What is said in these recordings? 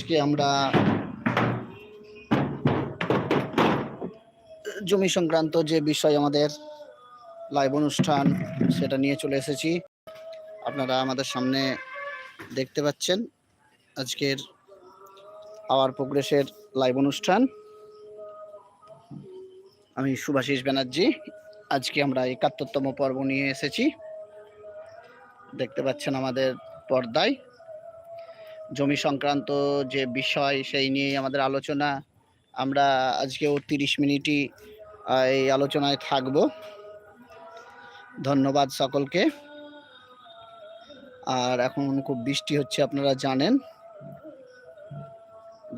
আজকে আমরা জমি সংক্রান্ত যে বিষয় আমাদের লাইভ অনুষ্ঠান, সেটা নিয়ে চলে এসেছি। আপনারা আমাদের সামনে দেখতে পাচ্ছেন আজকের আওয়ার প্রোগ্রেসের লাইভ অনুষ্ঠান। আমি সুভাষিস ব্যানার্জি, আজকে আমরা একাত্তরতম পর্ব নিয়ে এসেছি। দেখতে পাচ্ছেন আমাদের পর্দায়। জমি সংক্রান্ত যে বিষয়, সেই নিয়ে আমাদের আলোচনা। আমরা আজকেও তিরিশ মিনিটই এই আলোচনায় থাকব। ধন্যবাদ সকলকে। আর এখন খুব বৃষ্টি হচ্ছে, আপনারা জানেন।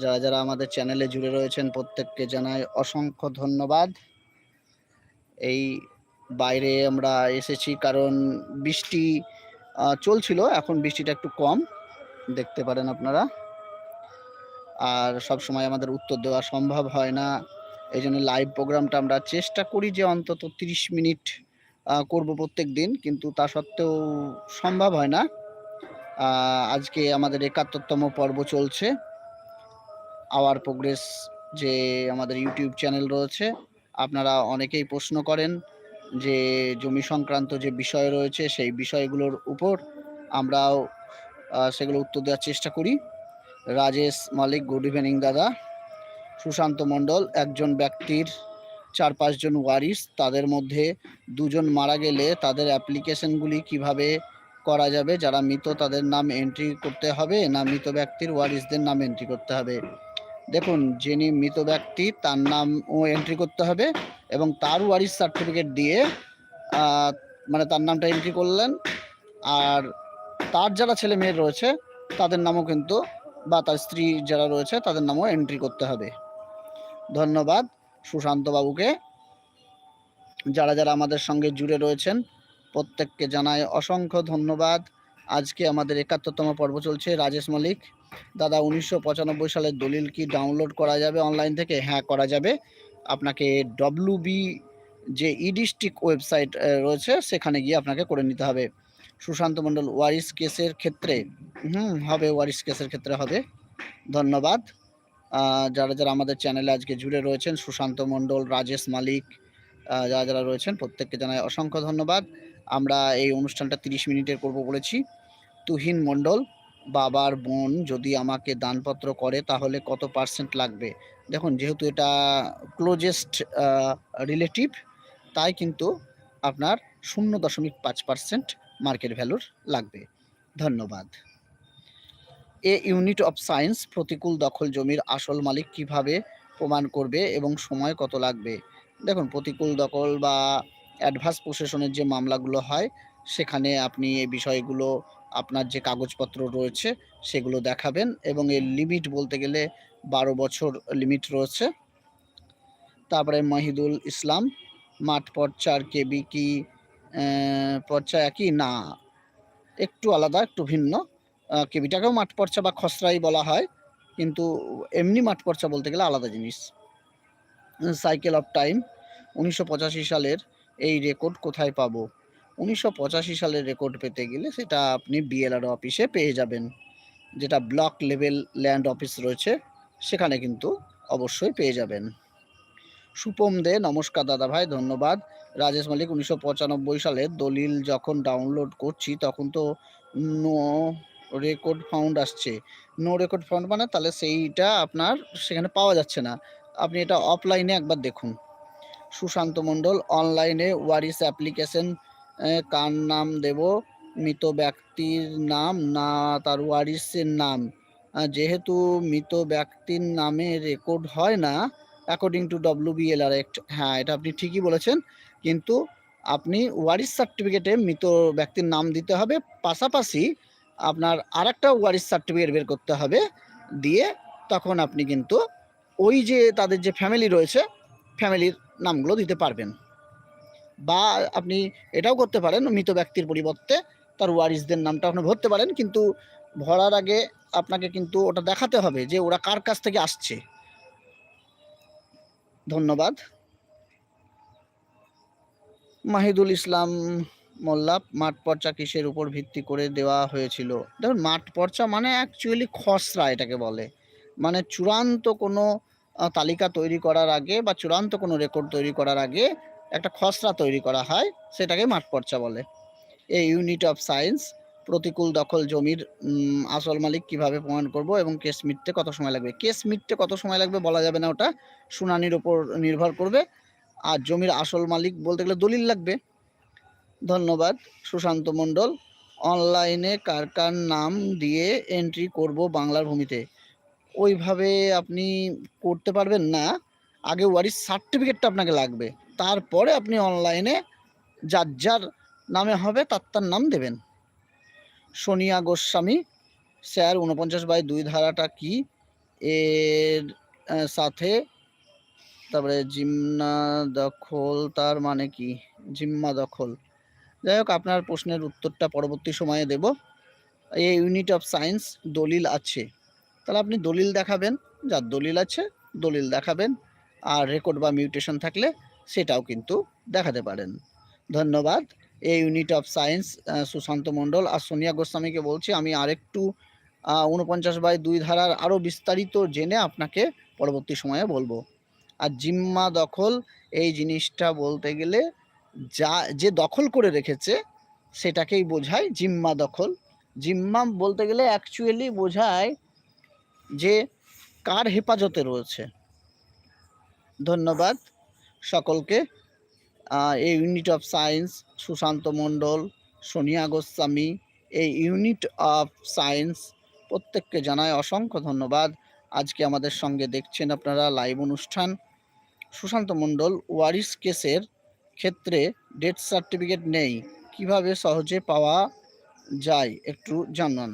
যারা যারা আমাদের চ্যানেলে জুড়ে রয়েছেন, প্রত্যেককে জানাই অসংখ্য ধন্যবাদ। এই বাইরে আমরা এসেছি কারণ বৃষ্টি চলছিল, এখন বৃষ্টিটা একটু কম। দেখতে পারেন আপনারা। আর সব সময় আমাদের উত্তর দেওয়া সম্ভব হয় না। এই জন্য লাইভ প্রোগ্রামটা আমরা চেষ্টা করি যে অন্তত তিরিশ মিনিট করব প্রত্যেক দিন। কিন্তু তা সত্ত্বেও সম্ভব হয় না। আজকে আমাদের একাত্তরতম পর্ব চলছে। আওয়ার প্রোগ্রেস যে আমাদের ইউটিউব চ্যানেল রয়েছে, আপনারা অনেকেই প্রশ্ন করেন যে জমি সংক্রান্ত যে বিষয় রয়েছে, সেই বিষয়গুলোর উপর আমরাও সেগুলো উত্তর দেওয়ার চেষ্টা করি। রাজেশ মালিক, গুড ইভিনিং দাদা। সুশান্ত মণ্ডল, একজন ব্যক্তির চার পাঁচজন ওয়ারিস তাদের মধ্যে দুজন মারা গেলে তাদের অ্যাপ্লিকেশনগুলি কীভাবে করা যাবে, যারা মৃত তাদের নাম এন্ট্রি করতে হবে না মৃত ব্যক্তির ওয়ারিসদের নাম এন্ট্রি করতে হবে। দেখুন, যিনি মৃত ব্যক্তি, তার নামও এন্ট্রি করতে হবে এবং তার ওয়ারিস সার্টিফিকেট দিয়ে মানে তার নামটা এন্ট্রি করলেন। আর তার যারা ছেলে মেয়ে রয়েছে, তাদের নামও কিন্তু বা তার স্ত্রী যারা রয়েছে, তাদের নামও এন্ট্রি করতে হবে। ধন্যবাদ সুশান্ত বাবুকে। যারা যারা আমাদের সঙ্গে জুড়ে রয়েছেন, প্রত্যেককে জানাই অসংখ্য ধন্যবাদ। আজকে আমাদের একাত্তরতম পর্ব চলছে রাজেশ মল্লিক। দাদা, উনিশশো পঁচানব্বই সালের দলিল কি ডাউনলোড করা যাবে অনলাইন থেকে? হ্যাঁ করা যাবে। আপনাকে ডব্লুবি যে ই ডিস্ট্রিক্ট ওয়েবসাইট রয়েছে, সেখানে গিয়ে আপনাকে করে নিতে হবে। সুশান্ত মণ্ডল ওয়ারিস কেসের ক্ষেত্রে, হুম, হবে ওয়ারিস কেসের ক্ষেত্রে হবে। ধন্যবাদ। যারা যারা আমাদের চ্যানেলে আজকে জুড়ে রয়েছেন, সুশান্ত মণ্ডল, রাজেশ মালিক যারা যারা রয়েছেন, প্রত্যেককে জানাই অসংখ্য ধন্যবাদ। আমরা এই অনুষ্ঠানটা তিরিশ মিনিটের করব বলেছি। তুহিন মণ্ডল, বাবার বোন, যদি আমাকে দানপত্র করে, তাহলে কত পার্সেন্ট লাগবে? দেখুন, যেহেতু এটা ক্লোজেস্ট রিলেটিভ, তাই কিন্তু আপনার শূন্য দশমিক পাঁচ পার্সেন্ট মার্কেট ভ্যালুর লাগবে। ধন্যবাদ। এ ইউনিট অফ সায়েন্স প্রতিকূল দখল জমির আসল মালিক কীভাবে প্রমাণ করবে এবং সময় কত লাগবে? দেখুন, প্রতিকূল দখল বা অ্যাডভান্স প্রশাসনের যে মামলাগুলো হয়, সেখানে আপনি এই বিষয়গুলো, আপনার যে কাগজপত্র রয়েছে, সেগুলো দেখাবেন এবং এর লিমিট বলতে গেলে বারো বছর লিমিট রয়েছে। তারপরে মহিদুল ইসলাম, মাঠ পর্চার কেবি কি পর্চা একই? না। একটু আলাদা, একটু ভিন্ন। কেবিটাকেও মাঠ পর্চা বা খসড়াই বলা হয়, কিন্তু এমনি মাঠ পর্চা বলতে গেলে আলাদা জিনিস। সাইকেল অফ টাইম, উনিশশো পঁচাশি সালের এই রেকর্ড কোথায় পাবো? উনিশশো পঁচাশি সালের রেকর্ড পেতে গেলে সেটা আপনি বিএলআর অফিসে পেয়ে যাবেন। যেটা ব্লক লেভেল ল্যান্ড অফিস রয়েছে, সেখানে কিন্তু অবশ্যই পেয়ে যাবেন। সুপম দে, নমস্কার দাদা ভাই ধন্যবাদ। রাজেশ মালিক, উনিশশো পঁচানব্বই সালে দলিল যখন ডাউনলোড করছি, তখন তো নো রেকর্ড ফাউন্ড আসছে। নো রেকর্ড ফাউন্ড মানে তাহলে সেইটা আপনার সেখানে পাওয়া যাচ্ছে না। আপনি এটা অফলাইনে একবার দেখুন। সুশান্ত মণ্ডল অনলাইনে ওয়ারিস অ্যাপ্লিকেশন কার নাম দেব? মৃত ব্যক্তির নাম? না, তার ওয়ারিসের নাম। যেহেতু মৃত ব্যক্তির নামে রেকর্ড হয় না according to W BLR act হ্যাঁ এটা আপনি ঠিকই বলেছেন। কিন্তু আপনি ওয়ারিস সার্টিফিকেটে মৃত ব্যক্তির নাম দিতে হবে। পাশাপাশি আপনার আর একটা ওয়ারিস সার্টিফিকেট বের করতে হবে। দিয়ে তখন আপনি কিন্তু ওই যে তাদের যে ফ্যামিলি রয়েছে ফ্যামিলির নামগুলো দিতে পারবেন। বা আপনি এটাও করতে পারেন, মৃত ব্যক্তির পরিবর্তে তার ওয়ারিসদের নামটা আপনি ভরতে পারেন। কিন্তু ভরার আগে আপনাকে কিন্তু ওটা দেখাতে হবে যে ওরা কার কাছ থেকে আসছে। ধন্যবাদ। মাহিদুল ইসলাম মোল্লা মাঠ পর্চা কিসের উপর ভিত্তি করে দেওয়া হয়েছিল? দেখুন, মাঠ পর্চা মানে অ্যাকচুয়ালি খসড়া এটাকে বলে। মানে চূড়ান্ত কোনো তালিকা তৈরি করার আগে বা চূড়ান্ত কোনো রেকর্ড তৈরি করার আগে একটা খসড়া তৈরি করা হয়, সেটাকে মাঠ পর্চা বলে। এই ইউনিট অফ সায়েন্স প্রতিকূল দখল জমির আসল মালিক কীভাবে প্রমাণ করব এবং কেস মিটতে কত সময় লাগবে? কেস মিটতে কত সময় লাগবে বলা যাবে না ওটা। শুনানির ওপর নির্ভর করবে। আর জমির আসল মালিক বলতে গেলে দলিল লাগবে। ধন্যবাদ, সুশান্ত মণ্ডল। অনলাইনে কার কার নাম দিয়ে এন্ট্রি করব বাংলার ভূমিতে? ওইভাবে আপনি করতে পারবেন না। আগে ওয়ারিস সার্টিফিকেটটা আপনাকে লাগবে। তারপরে আপনি অনলাইনে যার যার নামে হবে তার তার নাম দেবেন। সোনিয়া গোস্বামী। স্যার উনপঞ্চাশ বাই দুই ধারাটা কি? এর সাথে তারপরে জিম্না দখল, তার মানে কি? জিম্মা দখল। যাই হোক, আপনার প্রশ্নের উত্তরটা পরবর্তী সময়ে দেব। এই ইউনিট অফ সায়েন্স দলিল আছে। তাহলে আপনি দলিল দেখাবেন, যার দলিল আছে, দলিল দেখাবেন। আর রেকর্ড বা মিউটেশন থাকলে সেটাও কিন্তু দেখাতে পারেন। ধন্যবাদ। এই unit of science Sushanta Mondal. আর সোনিয়া গোস্বামীকে বলছি, আমি আরেকটু উনপঞ্চাশ বাই দুই ধারার আরও বিস্তারিত জেনে আপনাকে পরবর্তী সময়ে বলব। আর জিম্মা দখল, এই জিনিসটা বলতে গেলে যা, যে দখল করে রেখেছে, সেটাকেই বোঝায় জিম্মা দখল। জিম্মা বলতে গেলে অ্যাকচুয়ালি বোঝায় যে কার হেফাজতে রয়েছে। ধন্যবাদ সকলকে। এই unit of science Sushanta Mondal, Sonia Goswami, এই ইউনিট অফ সায়েন্স প্রত্যেককে জানায় অসংখ্য ধন্যবাদ। আজকে আমাদের সঙ্গে দেখছেন আপনারা লাইভ অনুষ্ঠান। সুশান্ত মণ্ডল ওয়ারিস কেসের ক্ষেত্রে ডেথ সার্টিফিকেট নেই। কীভাবে সহজে পাওয়া যায় একটু জানান।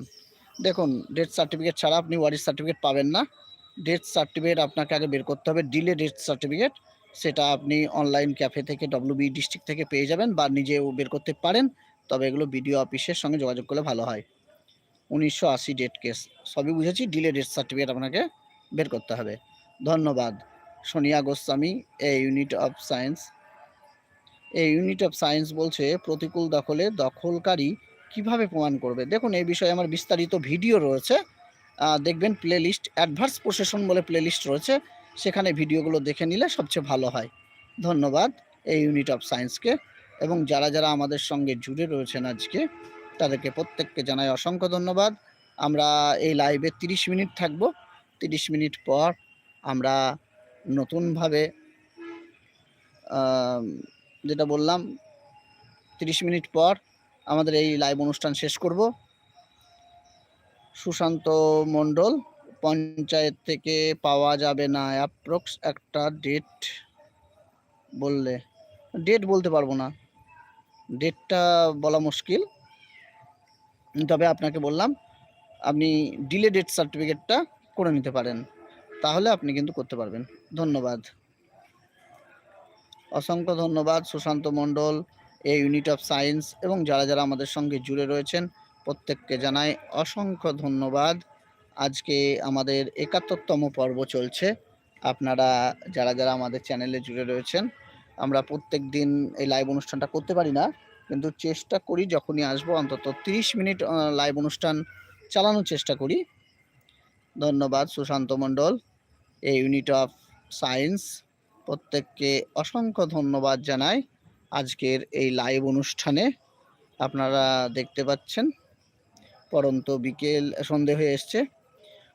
দেখুন ডেথ সার্টিফিকেট ছাড়া আপনি ওয়ারিস সার্টিফিকেট পাবেন না। ডেথ সার্টিফিকেট আপনাকে আগে বের করতে হবে। ডিলে ডেথ সার্টিফিকেট সেটা আপনি অনলাইন ক্যাফে থেকে ডব্লিউবি ডিস্ট্রিক্ট থেকে পেয়ে যাবেন বা নিজেও বের করতে পারেন। তবে এগুলো বিডিও অফিসের সঙ্গে যোগাযোগ করলে ভালো হয়। উনিশশো আশি ডেট কেস সবই বুঝেছি। ডিলে ডেথ সার্টিফিকেট আপনাকে বের করতে হবে। ধন্যবাদ। Sonia Goswami a unit of science a unit of science বলছে, প্রতিকূল দখলে দখলকারী কীভাবে প্রমাণ করবে? দেখুন, এই বিষয়ে আমার বিস্তারিত ভিডিও রয়েছে। দেখবেন প্লে লিস্ট অ্যাডভার্স প্রসেশন বলে প্লে লিস্ট রয়েছে। সেখানে ভিডিওগুলো দেখে নিলে সবচেয়ে ভালো হয়। ধন্যবাদ এই ইউনিট অফ সায়েন্সকে এবং যারা যারা আমাদের সঙ্গে জুড়ে রয়েছেন আজকে, তাদেরকে প্রত্যেককে জানাই অসংখ্য ধন্যবাদ। আমরা এই লাইভে তিরিশ মিনিট থাকব। তিরিশ মিনিট পর আমরা নতুনভাবে যেটা বললাম, তিরিশ মিনিট পর আমাদের এই লাইভ অনুষ্ঠান শেষ করব। সুশান্ত মণ্ডল পঞ্চায়েত থেকে পাওয়া যাবে না অ্যাপ্রক্স একটা ডেট বললে ডেট বলতে পারব না। ডেটটা বলা মুশকিল। তবে আপনাকে বললাম, আপনি ডিলে ডেট সার্টিফিকেটটা করে নিতে পারেন। তাহলে আপনি কিন্তু করতে পারবেন। ধন্যবাদ। অসংখ্য ধন্যবাদ Sushanta Mondal a unit of science এবং যারা যারা আমাদের সঙ্গে জুড়ে রয়েছেন, প্রত্যেককে জানাই অসংখ্য ধন্যবাদ। আজকে আমাদের একাত্তরতম পর্ব চলছে। আপনারা, যারা যারা আমাদের চ্যানেলে জুড়ে রয়েছেন, আমরা প্রত্যেক দিন এই লাইভ অনুষ্ঠানটা করতে পারি না। কিন্তু চেষ্টা করি যখনই আসব, অন্তত তিরিশ মিনিট লাইভ অনুষ্ঠান চালানোর চেষ্টা করি। ধন্যবাদ, সুশান্ত মণ্ডল, এই ইউনিট অফ সায়েন্স প্রত্যেককে অসংখ্য ধন্যবাদ জানাই আজকের এই লাইভ অনুষ্ঠানে। আপনারা দেখতে পাচ্ছেন, পরন্ত বিকেল সন্ধে হয়ে এসছে।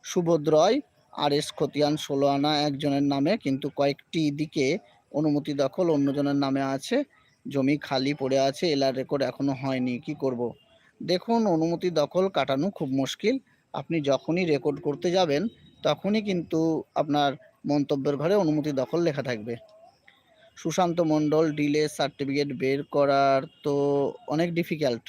সুবোধরয় আর এস খতিয়ান ষোলো আনা, একজনের নামে, কিন্তু কয়েকটি দিকে অনুমতি দখল, অন্যজনের নামে আছে। জমি খালি পড়ে আছে, এলার রেকর্ড এখনও হয়নি, কি করব। দেখুন, অনুমতি দখল কাটানো খুব মুশকিল। আপনি যখনই রেকর্ড করতে যাবেন, তখনই কিন্তু আপনার মন্তব্যের ঘরে অনুমতি দখল লেখা থাকবে। সুশান্ত মণ্ডল, ডিলে সার্টিফিকেট বের করার তো অনেক ডিফিকাল্ট।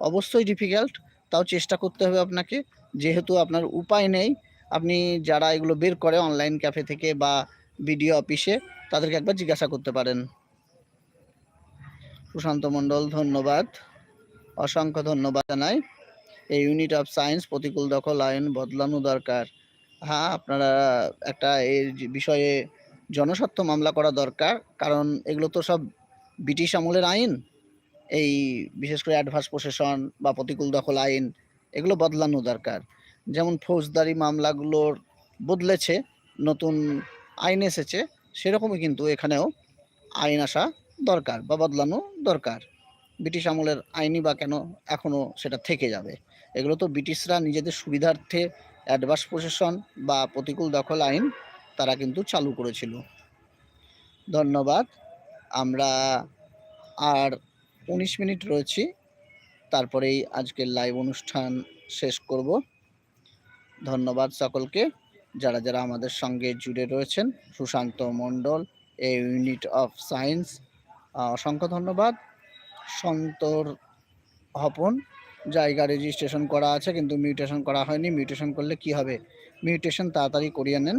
অবশ্যই ডিফিকাল্ট, তাও চেষ্টা করতে হবে আপনাকে। যেহেতু আপনার উপায় নেই, আপনি যারা এগুলো বের করে অনলাইন ক্যাফে থেকে বা বিডিও অফিসে তাদেরকে একবার জিজ্ঞাসা করতে পারেন। সুশান্ত মণ্ডল, ধন্যবাদ। অসংখ্য ধন্যবাদ জানাই। এই ইউনিট অফ সায়েন্স প্রতিকূল দখল, আইন বদলানো দরকার। হ্যাঁ আপনারা একটা এর বিষয়ে জনস্বার্থ মামলা করা দরকার, কারণ এগুলো তো সব ব্রিটিশ আমলের আইন। এই বিশেষ করে অ্যাডভান্স প্রসেশন বা প্রতিকূল দখল আইন এগুলো বদলানো দরকার। যেমন ফৌজদারি মামলাগুলোর বদলেছে, নতুন আইন এসেছে, সেরকমই কিন্তু এখানেও আইন আসা দরকার বা বদলানো দরকার। ব্রিটিশ আমলের আইনই বা কেন এখনও সেটা থেকে যাবে। এগুলো তো ব্রিটিশরা নিজেদের সুবিধার্থে অ্যাডভার্স প্রশাসন বা প্রতিকূল দখল আইন তারা কিন্তু চালু করেছিল। ধন্যবাদ। আমরা আর উনিশ মিনিট রয়েছি। তারপরেই আজকের লাইভ অনুষ্ঠান শেষ করব। ধন্যবাদ সকলকে, যারা যারা আমাদের সঙ্গে জুড়ে রয়েছেন। Sushanta Mondal a unit of science অসংখ্য ধন্যবাদ। সন্তর হপন, জায়গা রেজিস্ট্রেশন করা আছে, কিন্তু মিউটেশন করা হয়নি। মিউটেশন করলে কি হবে? মিউটেশন তাড়াতাড়ি করিয়ে নেন।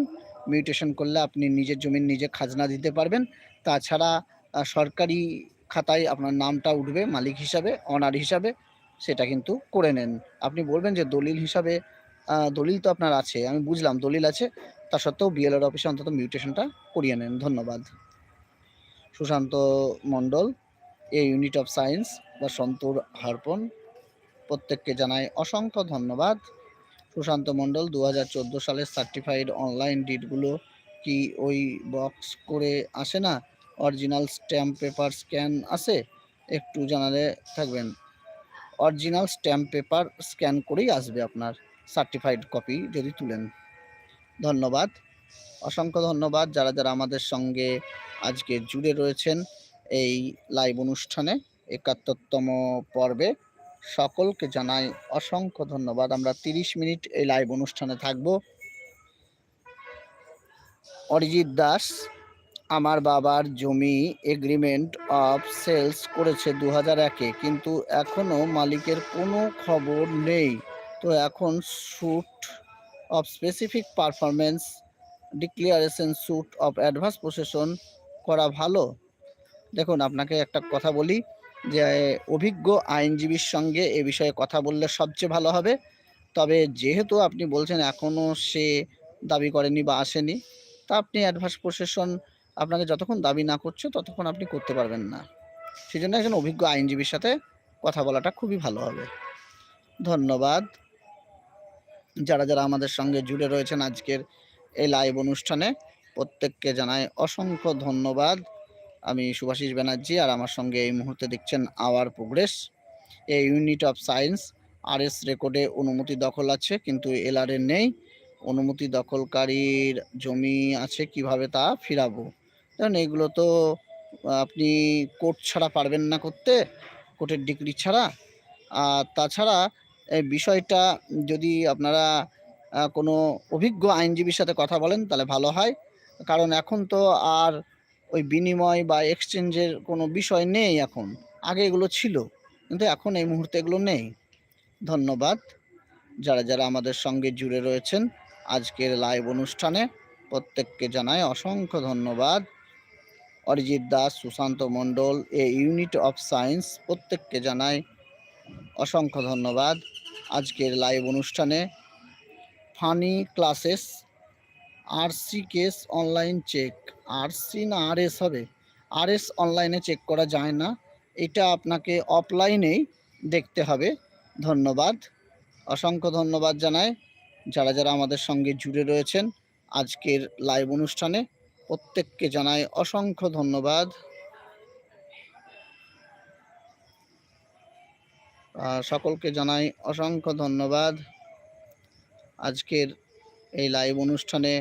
মিউটেশন করলে আপনি নিজের জমির নিজে খাজনা দিতে পারবেন। তাছাড়া সরকারি খাতায় আপনার নামটা উঠবে, মালিক হিসাবে অনার হিসাবে, সেটা কিন্তু করে নেন। আপনি বলবেন যে দলিল হিসাবে দলিল তো আপনার আছে, আমি বুঝলাম দলিল আছে, তা সত্ত্বেও বিএলআর অফিসে অন্তত মিউটেশনটা করিয়ে নেন। ধন্যবাদ। Sushanta Mondal a unit of science বা সন্তুর হারপন, প্রত্যেককে জানাই অসংখ্য ধন্যবাদ। সুশান্ত মণ্ডল দু হাজার চোদ্দ সালের সার্টিফাইড অনলাইন ডিটগুলো কি ওই বক্স করে আসে না? অরিজিনাল স্ট্যাম্প পেপার স্ক্যান আছে, একটু জানালে থাকবেন। অরিজিনাল স্ট্যাম্প পেপার স্ক্যান করেই আসবে আপনার সার্টিফাইড কপি যদি তুলেন। ধন্যবাদ। অসংখ্য ধন্যবাদ যারা যারা আমাদের সঙ্গে আজকে জুড়ে রয়েছেন এই লাইভ অনুষ্ঠানে, একাত্তরতম পর্বে। সকলকে জানাই অসংখ্য ধন্যবাদ। আমরা তিরিশ মিনিট এই লাইভ অনুষ্ঠানে থাকব। অরিজিৎ দাস আমার বাবার জমি এগ্রিমেন্ট অফ সেলস করেছে দু হাজার একে, কিন্তু এখনও মালিকের কোনো খবর নেই। তো এখন suit of specific performance declaration suit of advance possession করা ভালো? দেখুন, আপনাকে একটা কথা বলি, যে অভিজ্ঞ আইনজীবীর সঙ্গে এ বিষয়ে কথা বললে সবচেয়ে ভালো হবে। তবে যেহেতু আপনি বলছেন এখনও সে দাবি করেনি বা আসেনি, তা আপনি অ্যাডভান্স প্রসেশন আপনাকে যতক্ষণ দাবি না করছে, ততক্ষণ আপনি করতে পারবেন না। সেই জন্য একজন অভিজ্ঞ আইনজীবীর সাথে কথা বলাটা খুবই ভালো হবে। ধন্যবাদ। যারা যারা আমাদের সঙ্গে জুড়ে রয়েছেন আজকের এই লাইভ অনুষ্ঠানে, প্রত্যেককে জানাই অসংখ্য ধন্যবাদ। আমি সুভাষিস ব্যানার্জি আর আমার সঙ্গে এই মুহূর্তে দেখছেন আওয়ার প্রোগ্রেস এই unit of science R S রেকর্ডে অনুমতি দখল আছে, কিন্তু এলআর এ নেই। অনুমতি দখলকারীর জমি আছে, কীভাবে তা ফিরাবো? কারণ এগুলো তো আপনি কোর্ট ছাড়া পারবেন না করতে, কোর্টের ডিগ্রি ছাড়া। আর তাছাড়া, এই বিষয়টা যদি আপনারা কোনো অভিজ্ঞ আইনজীবীর সাথে কথা বলেন, তাহলে ভালো হয়। কারণ এখন তো আর ওই বিনিময় বা এক্সচেঞ্জের কোনো বিষয় নেই এখন। আগে এগুলো ছিল, কিন্তু এখন এই মুহূর্তে এগুলো নেই। ধন্যবাদ। যারা যারা আমাদের সঙ্গে জুড়ে রয়েছেন, আজকের লাইভ অনুষ্ঠানে, প্রত্যেককে জানাই অসংখ্য ধন্যবাদ। Arijit Das, Sushanta Mondal, a unit of science প্রত্যেককে জানাই অসংখ্য ধন্যবাদ। আজকের লাইভ অনুষ্ঠানে funny classes, RC case online check. RC না আরএস হবে? আরএস অনলাইনে চেক করা যায় না। এটা আপনাকে অফলাইনেই দেখতে হবে। ধন্যবাদ। অসংখ্য ধন্যবাদ জানাই। যারা যারা আমাদের সঙ্গে জুড়ে রয়েছেন, আজকের লাইভ অনুষ্ঠানে প্রত্যেককে জানাই অসংখ্য ধন্যবাদ। সকলকে জানাই অসংখ্য ধন্যবাদ। আজকের এই লাইভ অনুষ্ঠানে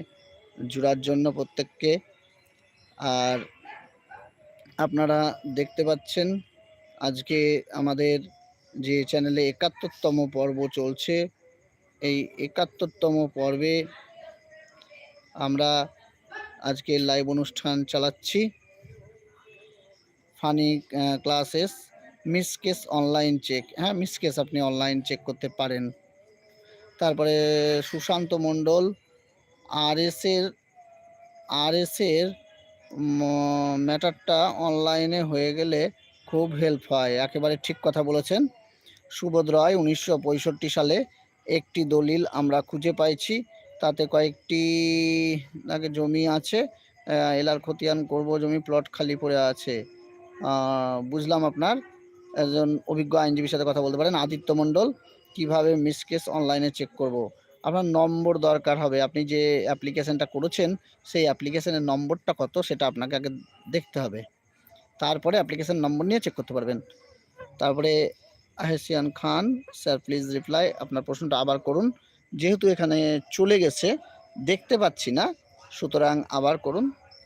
জুড়ার জন্য প্রত্যেককে। আর আপনারা দেখতে পাচ্ছেন, আজকে আমাদের যে চ্যানেলে একাত্তরতম পর্ব চলছে, এই একাত্তরতম পর্বে আমরা আজকে লাইভ অনুষ্ঠান চালাচ্ছি। Funny classes misc case online check হ্যাঁ মিসকেস আপনি অনলাইন চেক করতে পারেন। তারপরে সুশান্ত মণ্ডল আর এর আর এর ম্যাটারটা অনলাইনে হয়ে গেলে খুব হেল্প হয়। একেবারে ঠিক কথা বলেছেন। সুবোধ রয়, উনিশশো সালে একটি দলিল আমরা খুঁজে পাইছি। তাতে কয়েকটি, আগে জমি আছে এলার খতিয়ান করব, জমি প্লট খালি পড়ে আছে। বুঝলাম আপনার? একজন অভিজ্ঞ আইনজীবীর সাথে কথা বলতে পারেন, আদিত্য মণ্ডল, কীভাবে মিসকেস অনলাইনে চেক করব? আপনার নম্বর দরকার হবে, আপনি যে অ্যাপ্লিকেশনটা করেছেন, সেই অ্যাপ্লিকেশনের নম্বরটা কত, সেটা আপনাকে আগে দেখতে হবে। তারপরে অ্যাপ্লিকেশন নম্বর নিয়ে চেক করতে পারবেন। তারপরে হেসিয়ান খান স্যার প্লিজ রিপ্লাই আপনার প্রশ্নটা আবার করুন। যেহেতু এখানে চলে গেছে, দেখতে পাচ্ছি না। সুতরাং আবার করুন,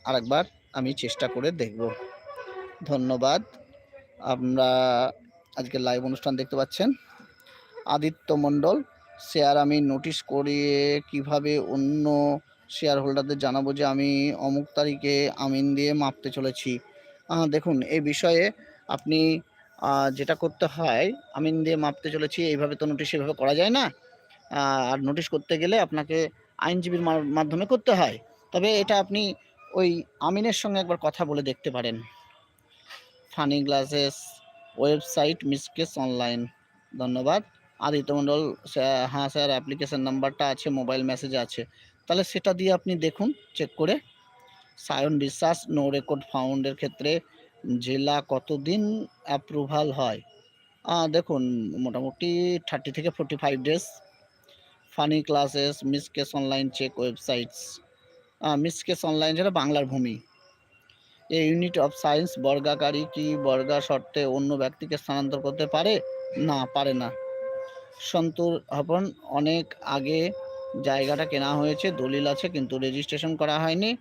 আরেকবার আমি চেষ্টা করে দেখব। ধন্যবাদ। আমরা আজকে লাইভ অনুষ্ঠান দেখতে পাচ্ছেন। আদিত্য মণ্ডল, শেয়ার আমি নোটিশ করিয়ে কীভাবে অন্য শেয়ার হোল্ডারদের জানাব যে আমি অমুক তারিখে আমিন দিয়ে মাপতে চলেছি। দেখুন এই বিষয়ে আপনি যেটা করতে হয়, আমিন দিয়ে মাপতে চলেছি, এইভাবে তো নোটিশ এভাবে করা যায় না। আর নোটিশ করতে গেলে আপনাকে আইনজীবীর মাধ্যমে করতে হয়। তবে এটা আপনি ওই আমিনের সঙ্গে একবার কথা বলে দেখতে পারেন। Funny glasses website misc case online ধন্যবাদ। আদিত্য মণ্ডল হ্যাঁ স্যার অ্যাপ্লিকেশন নাম্বারটা আছে মোবাইল মেসেজ আছে। তাহলে সেটা দিয়ে আপনি দেখুন চেক করে। সায়ন বিশ্বাস নো রেকর্ড ফাউন্ডের ক্ষেত্রে জেলা কতদিন অ্যাপ্রুভাল হয়? দেখুন, মোটামুটি থার্টি থেকে forty five days funny classes misc case online check websites misc case online যেটা বাংলার ভূমি। এই ইউনিট অফ সায়েন্স বর্গাকারী কি বর্গা শর্তে অন্য ব্যক্তিকে স্থানান্তর করতে পারে? না পারে না। সন্তুর হপন, অনেক আগে জায়গাটা কেনা হয়েছে, দলিল আছে কিন্তু রেজিস্ট্রেশন করা হয়নি।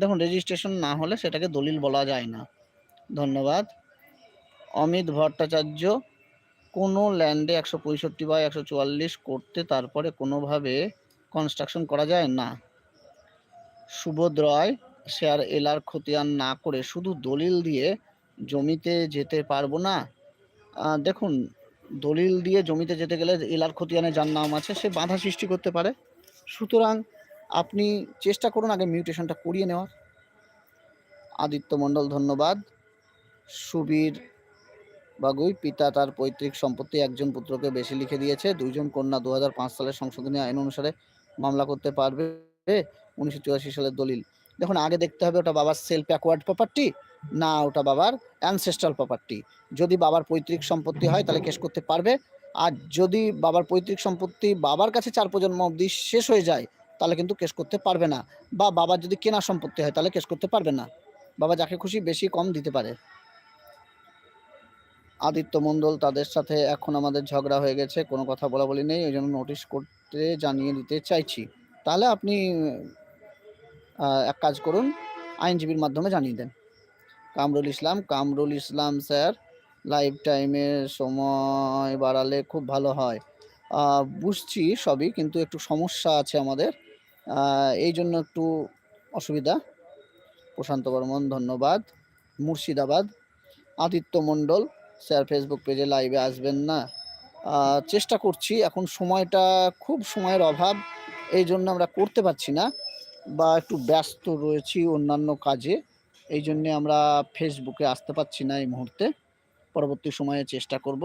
দেখুন রেজিস্ট্রেশন না হলে সেটাকে দলিল বলা যায় না। ধন্যবাদ। অমিত ভট্টাচার্য কোনো ল্যান্ডে একশো পঁয়ষট্টি বা একশো চুয়াল্লিশ করতে তারপরে কোনোভাবে কনস্ট্রাকশন করা যায়? না। সুবোধ রয় শেয়ার এলার খতিয়ান না করে শুধু দলিল দিয়ে জমিতে যেতে পারব না? দেখুন, দলিল দিয়ে জমিতে যেতে গেলে এলার খতিয়ানে যার নাম আছে, সে বাধা সৃষ্টি করতে পারে। সুতরাং আপনি চেষ্টা করুন আগে মিউটেশনটা করিয়ে নেওয়ার। আদিত্য মণ্ডল, ধন্যবাদ। সুবীর বাগুই, পিতা তার পৈতৃক সম্পত্তি একজন পুত্রকে বেশি লিখে দিয়েছে। দুইজন কন্যা দু সালের সংশোধনী আইন অনুসারে মামলা করতে পারবে, উনিশশো চুরাশি সালের দলিল। দেখুন, আগে দেখতে হবে ওটা বাবার সেলফ অ্যাকোয়ার্ড প্রপার্টি না ওটা বাবার অ্যানসেস্ট্রাল প্রপার্টি যদি বাবার পৈতৃক সম্পত্তি হয়, তাহলে কেস করতে পারবে। আর যদি বাবার পৈতৃক সম্পত্তি বাবার কাছে চার প্রজন্ম অবধি শেষ হয়ে যায়, তাহলে কিন্তু কেস করতে পারবে না। বা বাবার যদি কেনা সম্পত্তি হয়, তাহলে কেস করতে পারবে না। বাবা যাকে খুশি, বেশি কম দিতে পারে। আদিত্য মণ্ডল তাদের সাথে এখন আমাদের ঝগড়া হয়ে গেছে, কোনো কথা বলা বলি নেই, ওই জন্য নোটিশ করতে জানিয়ে দিতে চাইছি। তাহলে আপনি এক কাজ করুন, আইনজীবীর মাধ্যমে জানিয়ে দেন। কামরুল ইসলাম কামরুল ইসলাম স্যার লাইফ টাইমের সময় বাড়ালে খুব ভালো হয়। বুঝছি সবই, কিন্তু একটু সমস্যা আছে আমাদের। এই জন্য একটু অসুবিধা। প্রশান্ত বর্মন, ধন্যবাদ। মুর্শিদাবাদ, আদিত্য মণ্ডল স্যার ফেসবুক পেজে লাইভে আসবেন না। চেষ্টা করছি, এখন সময়টা খুব সময়ের অভাব, এই জন্য আমরা করতে পারছি না, বা একটু ব্যস্ত রয়েছি অন্যান্য কাজে, এই জন্যে আমরা ফেসবুকে আসতে পারছি না এই মুহূর্তে। পরবর্তী সময়ে চেষ্টা করব।